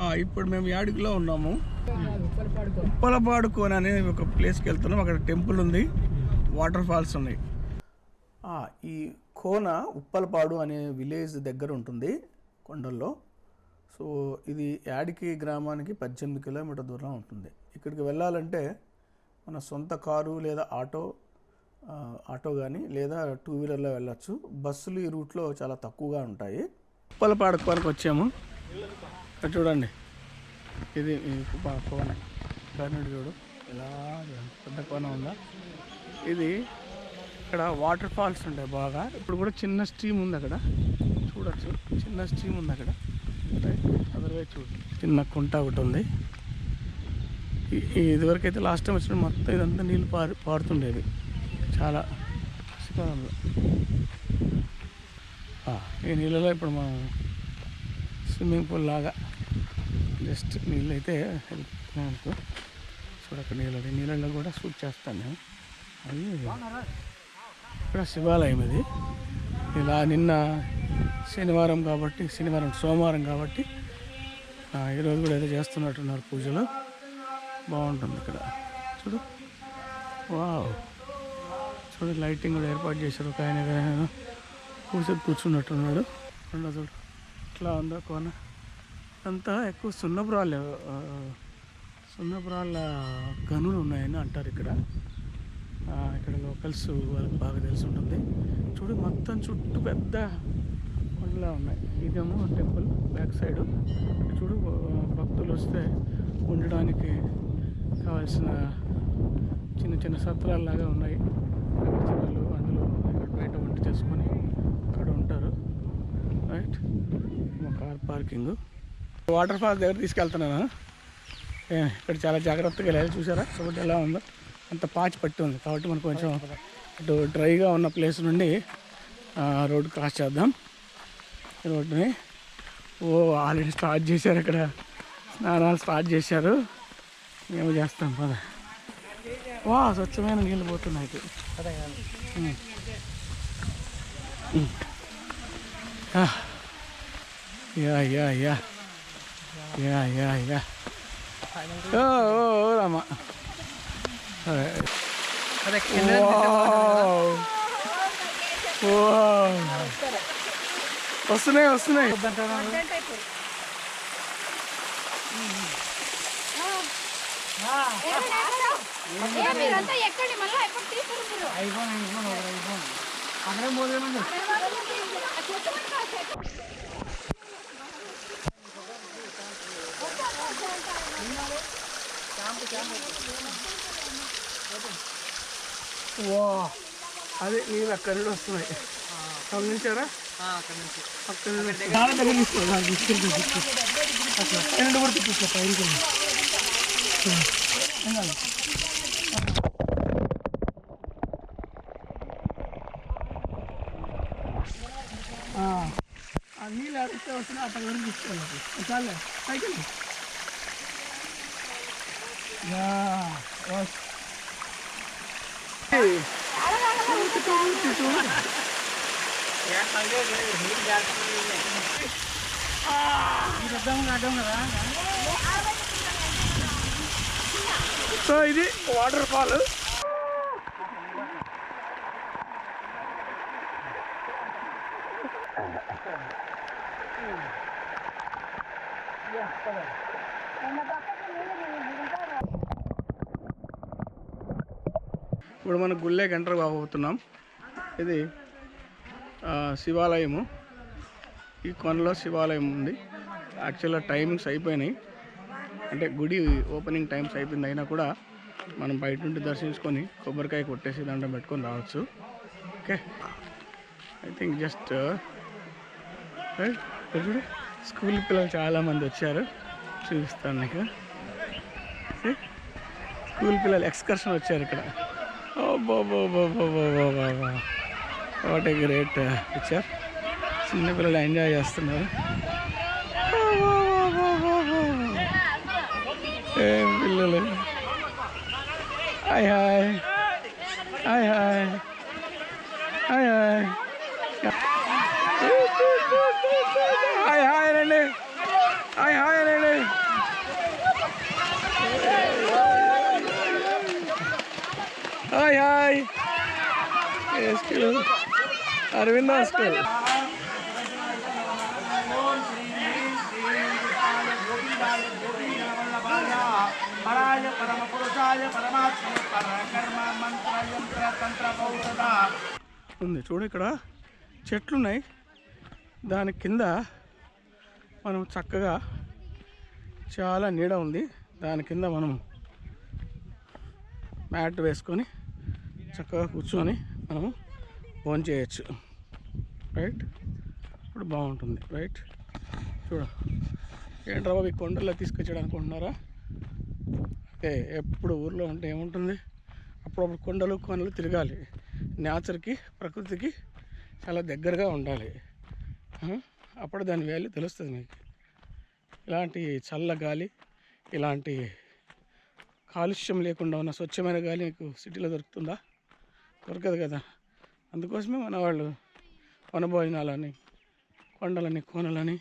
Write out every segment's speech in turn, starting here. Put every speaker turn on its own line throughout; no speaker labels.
ఇప్పుడు మేము యాడికిలో ఉన్నాము. ఉప్పలపాడు కోన అనే ఒక ప్లేస్కి వెళ్తున్నాం. అక్కడ టెంపుల్ ఉంది. వాటర్ ఫాల్స్ ఉన్నాయి. ఈ కోన ఉప్పలపాడు అనే విలేజ్ దగ్గర ఉంటుంది కొండల్లో. సో ఇది యాడికి గ్రామానికి పద్దెనిమిది కిలోమీటర్ దూరం ఉంటుంది. ఇక్కడికి వెళ్ళాలంటే మన సొంత కారు లేదా ఆటో ఆటో కానీ లేదా టూ వీలర్లో వెళ్ళొచ్చు. బస్సులు ఈ రూట్లో చాలా తక్కువగా ఉంటాయి. ఉప్పలపాడు వచ్చాము. చూడండి. ఇది కోన. కర్ణుడు చూడు. ఇలా పెద్ద కోన ఉందా? ఇది ఇక్కడ వాటర్ ఫాల్స్ ఉంటాయి బాగా. ఇప్పుడు కూడా చిన్న స్ట్రీమ్ ఉంది అక్కడ. చూడొచ్చు. చిన్న స్ట్రీమ్ ఉంది అక్కడ. అదర్వైజ్ చూడు. చిన్న కుంట ఒకటి ఉంది. ఇదివరకు అయితే లాస్ట్ టైం వచ్చిన మొత్తం ఇదంతా నీళ్ళు పారు పారుతుండేది చాలా కష్టకాలంలో ఈ నీళ్ళలో ఇప్పుడు మనం స్విమ్మింగ్ పూల్ లాగా జస్ట్ నీళ్ళు అయితే అనుకో చూడక నీళ్ళు నీళ్ళల్లో కూడా షూట్ చేస్తాను నేను. అది ఇక్కడ శివాలయం ఇది. ఇలా నిన్న శనివారం కాబట్టి శనివారం సోమవారం కాబట్టి ఈరోజు కూడా ఏదో చేస్తున్నట్టున్నారు పూజలు. బాగుంటుంది ఇక్కడ. చూడు. వావ్. చూడు లైటింగ్ కూడా ఏర్పాటు చేశారు ఒక ఆయన కూర్చొని కూర్చున్నట్టున్నాడు రెండో చూడు. ఇట్లా ఉందో కోన. అంతా ఎక్కువ సున్నపురాలు ఆ, సున్నపురాళ్ళ గనులు ఉన్నాయని అంటారు ఇక్కడ. ఇక్కడ లోకల్స్ వాళ్ళకి బాగా తెలిసి ఉంటుంది. చూడు మొత్తం చుట్టూ పెద్ద కొండలా ఉన్నాయి. ఇదేమో టెంపుల్ బ్యాక్ సైడ్. చూడు భక్తులు వస్తే ఉండడానికి కావాల్సిన చిన్న చిన్న సత్రాల్లాగా ఉన్నాయి. చిన్నలు అందులో ఇక్కడ బయట వంట చేసుకొని అక్కడ ఉంటారు. రైట్? మా కార్ పార్కింగ్. వాటర్ ఫాల్స్ దగ్గర తీసుకెళ్తున్నాను. ఇక్కడ చాలా జాగ్రత్తగా వెళ్ళాలి. చూసారా? చూడండి ఎలా ఉందో? అంత పాచి పట్టి ఉంది. కాబట్టి మనం కొంచెం ఇటు డ్రైగా ఉన్న ప్లేస్ నుండి రోడ్డు రోడ్ క్రాస్ చేద్దాం. రోడ్డుని ఓ ఆల్రెడీ స్టార్ట్ చేశారు ఇక్కడ. స్నానాలు స్టార్ట్ చేశారు. మేము చేస్తాం. పద. వా స్వచ్ఛమైన నీళ్ళు పోతున్నాయి యా యా యా. ఇక ఇక ఇక ఓ ఓ ఓ రామ వస్తున్నాయి వస్తున్నాయి
ఐఫోన్ ఐఫోన్ ఐఫోన్ అక్కడే పోలేమండి
వా అదే నీళ్ళు అక్కడి నుండి వస్తున్నాయి గమనించారా అక్కడి నుండి చాలా దగ్గర తీసుకో చాలా తీసుకెళ్ళి తీసుకో అట్లా పైన కూడా తీసుకో పైనకి వెళ్ళి. ఏం కాదు. ఆ, ఆ నీళ్ళు అడిగితే వస్తున్నా అక్కడ వరకు తీసుకోవాలి చాలే పైకి వెళ్ళు. యా వస్ Hey. చూడు, చూడు, చూడు. సో ఇది వాటర్ ఫాల్. ఇప్పుడు మనం గుళ్ళే గంటలు కాబోతున్నాం ఇది శివాలయము. ఈ కొనలో శివాలయం ఉంది. యాక్చువల్గా టైమింగ్స్ అయిపోయినాయి. అంటే గుడి ఓపెనింగ్ టైమ్స్ అయిపోయింది. అయినా కూడా మనం బయట నుండి దర్శించుకొని కొబ్బరికాయ కొట్టేసి దాంట్లో పెట్టుకొని రావచ్చు. Okay I think just school పిల్లలు చాలామంది వచ్చారు. చూపిస్తాను నీకు. స్కూల్ పిల్లలు ఎక్స్కర్షన్ వచ్చారు ఇక్కడ. ఓ బాబా బాబా బాబా బాబా వాట్ ఏ గ్రేట్ పిక్చర్ చిన్న పిల్లలు ఎంజాయ్ చేస్తున్నారు ఓ బో బో బో బో బో. ఏం పిల్లలు hi hi hi hi hi hi Aravinda school
పరాయ పరమ పురుషాయ పరమాత్మ పరకర్మ మంత్ర యంత్ర తంత్ర పౌషధ
ఉంది చూడు ఇక్కడ. చెట్లు ఉన్నాయి దాని కింద మనం చక్కగా చాలా నీడ ఉంది. దాని కింద మనం మ్యాట్ వేసుకొని చక్కగా కూర్చొని మనము ఫోన్ చేయొచ్చు రైట్? ఇప్పుడు బాగుంటుంది రైట్? చూడ. ఏంట్రా బాబు ఈ కొండల్లో తీసుకొచ్చాడు అనుకుంటున్నారా? అయితే ఎప్పుడు ఊర్లో ఉంటే ఏముంటుంది? అప్పుడప్పుడు కొండలు కొనలు తిరగాలి. నేచర్కి ప్రకృతికి చాలా దగ్గరగా ఉండాలి. అప్పుడు దాని వాల్యూ తెలుస్తుంది మీకు ఇలాంటి చల్ల గాలి ఇలాంటి కాలుష్యం లేకుండా ఉన్న స్వచ్ఛమైన గాలి మీకు సిటీలో దొరుకుతుందా? దొరకదు కదా. అందుకోసమే మన వాళ్ళు వనభోజనాలని కొండలని కోనలని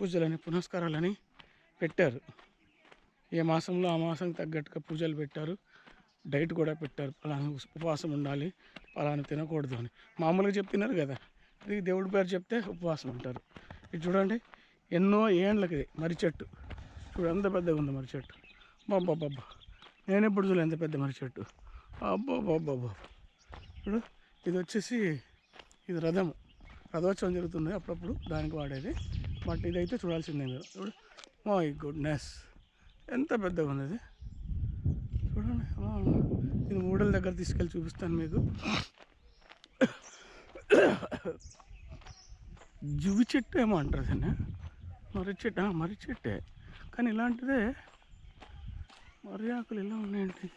పూజలని పునస్కారాలని పెట్టారు. ఏ మాసంలో ఆ మాసం తగ్గట్టుగా పూజలు పెట్టారు. డైట్ కూడా పెట్టారు. పలానా ఉపవాసం ఉండాలి పలానా తినకూడదు అని. మామూలుగా చెప్తున్నారు కదా. అది దేవుడి పేరు చెప్తే ఉపవాసం ఉంటారు. ఇది చూడండి ఎన్నో ఏండ్లకి మరి చెట్టు. చూడు ఎంత పెద్దగా ఉంది మరి చెట్టు. బాబ్బా నేను ఎప్పుడు చూడలే ఎంత పెద్ద మరి చెట్టు. అబ్బాబ్బాబ్బా చూడు ఇది వచ్చేసి ఇది రథము. రథోత్సవం జరుగుతుంది అప్పుడప్పుడు దానికి వాడేది. బట్ ఇదైతే చూడాల్సిందే మీరు. చూడు. My goodness. ఎంత పెద్దగా ఉంది ఇది. చూడండి. నేను ఊడల దగ్గర తీసుకెళ్ళి చూపిస్తాను మీకు. జువి చెట్టు ఏమో అంటారు దాన్ని. మర్రి చెట్టు. మర్రి చెట్టే. కానీ ఇలాంటిదే మర్రి ఆకులు ఇలా ఉన్నాయండి.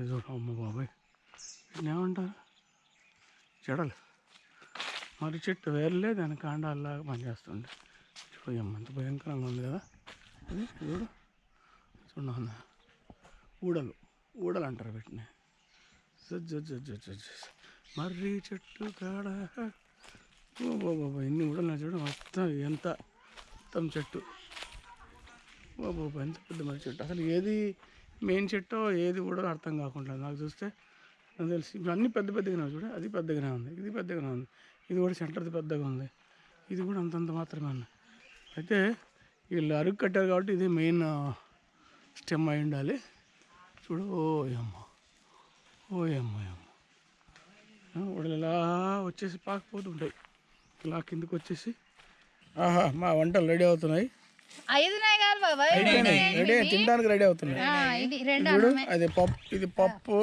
ఇది అమ్మ బాబాయ్. ఏమంటారు? చెడలు మర్రి చెట్టు వేర్లే దాని కాండాల్లాగా పనిచేస్తుంది ఎంత భయంకరంగా ఉంది కదా. ఇది చూడు. చూడండి ఊడలు. ఊడలు అంటారు వీటిని. మర్రి చెట్టు కాడ. ఓ బాబా ఎన్ని ఊడలు ఉన్నాయి చూడు. మొత్తం ఎంత మొత్తం చెట్టు. ఓ బాబా ఎంత పెద్ద మర్రి చెట్టు. అసలు ఏది మెయిన్ చెట్టో ఏది ఊడలో అర్థం కాకుండా నాకు చూస్తే నాకు తెలిసి ఇప్పుడు అన్నీ పెద్ద పెద్దగానే చూడండి అది పెద్దగానే ఉంది. ఇది పెద్దగానే ఉంది. ఇది కూడా సెంటర్ది పెద్దగా ఉంది. ఇది కూడా అంతంత మాత్రమే ఉంది. అయితే వీళ్ళు అరుగు కట్టారు కాబట్టి ఇది మెయిన్ స్టెమ్ అయి ఉండాలి. చూడు ఓ అమ్మ ఓ అమ్మ ఉడలు ఇలా వచ్చేసి పాకపోతుంటాయి ఇలా కిందకి వచ్చేసి. ఆహా మా వంటలు రెడీ అవుతున్నాయి. రెడీ తినడానికి రెడీ అవుతున్నాయి.
ఆ, ఇది రెండు
చూడు అది పప్పు ఇది పప్పు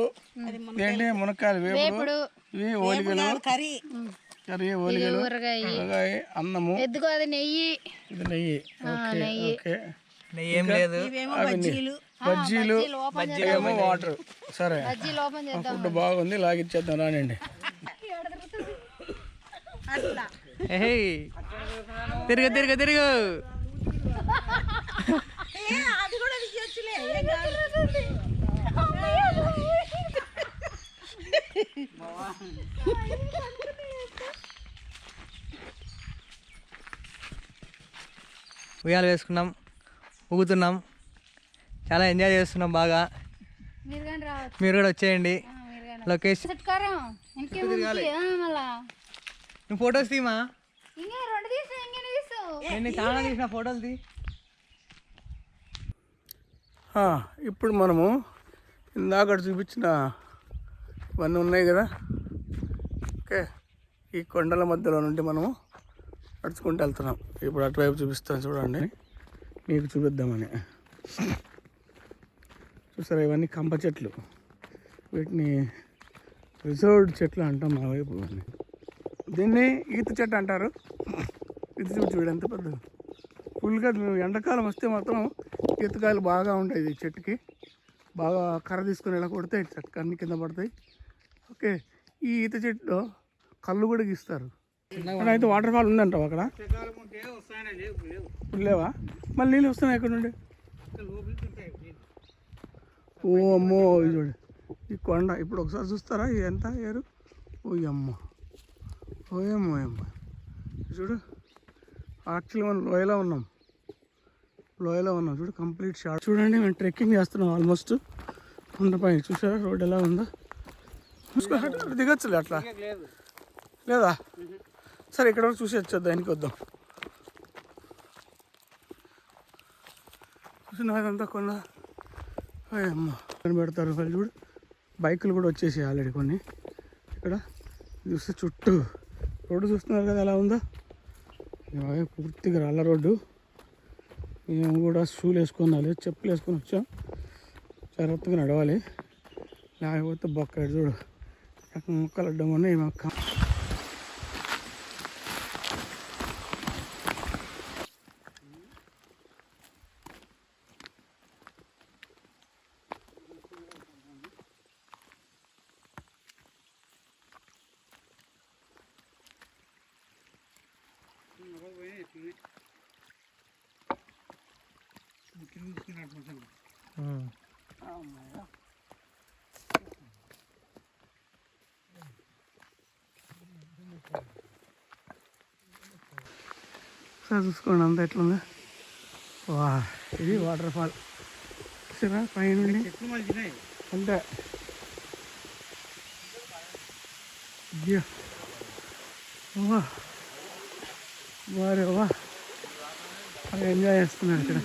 ఏంటి మునక్కాయలు. వేపుడు ఇవి ఓలిగలు.
కర్రీ
కర్రీ ఓలిగలు
ఊరగాయ.
ఊరగాయ, అన్నము.
ఎద్దుకో అది నెయ్యి.
ఇది నెయ్యి. Okay okay.
ఏం లేదు.
ఇవేమో బజ్జీలు.
బజ్జీలు ఏమో వాటర్. సరే. ఫుడ్ బాగుంది లాగిచ్చేద్దాం రానండి
అట్లా.
తిరుగు తిరుగు తిరుగు.
ఏ, అది కూడా తీయొచ్చులే ఏం కాదు.
ఉయ్యాలు వేసుకున్నాం ఊగుతున్నాం. చాలా ఎంజాయ్ చేస్తున్నాం బాగా.
మీరు
కూడా వచ్చేయండి. లొకేషన్ నువ్వు ఫొటోస్ తీమా నేను చాలా తీసిన ఫోటోలు తీ
ఇప్పుడు మనము ఇందాక చూపించిన ఇవన్నీ ఉన్నాయి కదా. ఓకే ఈ కొండల మధ్యలో నుండి మనము నడుచుకుంటూ వెళ్తున్నాం. ఇప్పుడు అటువైపు చూపిస్తాను చూడండి. మీకు చూపిద్దామని. చూసారా ఇవన్నీ కంప చెట్లు. వీటిని రిజర్వ్డ్ చెట్లు అంటాం మా వైపు. దీన్ని ఈత చెట్టు అంటారు. ఈత చెట్టు చూడు ఎంత పెద్దది. ఫుల్గా ఎండాకాలం వస్తే మాత్రం ఈతకాయలు బాగా ఉంటాయి ఈ చెట్టుకి. బాగా కర్ర తీసుకొని ఇలా కొడితే చెట్టు అన్ని కింద పడతాయి. ఓకే. ఈ ఈత చెట్టులో కళ్ళు కూడా గీస్తారు. అయితే వాటర్ ఫాల్ ఉందంటావు అక్కడ? లేవా? మళ్ళీ నీళ్ళు వస్తున్నాయి ఎక్కడ నుండి? ఓ అమ్మో చూడు. ఈ కొండ ఇప్పుడు ఒకసారి చూస్తారా? ఎంత ఏరు? ఓ అమ్మ. ఓయమ్మ ఓయమ్మ ఇది చూడు. యాక్చువల్లీ మనం లోయలో ఉన్నాం. లోయలో ఉన్నాం. చూడు కంప్లీట్ షార్ట్ చూడండి మేము ట్రెక్కింగ్ చేస్తున్నాం ఆల్మోస్ట్ కొండపైన చూసారా? రోడ్ ఎలా ఉందో? చూసుకో దిగొచ్చులే అట్లా. లేదా? సరే ఇక్కడ వరకు చూసి వచ్చేద్దాం దానికి వద్దాం. చూసినదంతా కొండ? అమ్మ. పెడతారు వాళ్ళు చూడు. బైకులు కూడా వచ్చేసి ఆల్రెడీ కొన్ని. ఇక్కడ చూస్తే చుట్టూ రోడ్డు చూస్తున్నారు కదా ఎలా ఉందో? పూర్తిగా రాళ్ళ రోడ్డు. మేము కూడా షూలు వేసుకొని చెప్పులు వేసుకొని వచ్చాం. జాగ్రత్తగా నడవాలి. లేకపోతే బొక్క చూడు. మొక్కలు అడ్డం ఉన్నాయి మొక్క ఒకసారి చూసుకోండి అంతా ఎట్లుంది. వా ఇది వాటర్ ఫాల్ చూసారా? పైనుండి. అంతే. వా వారే వా ఎంజాయ్ చేస్తున్నారు ఇక్కడ.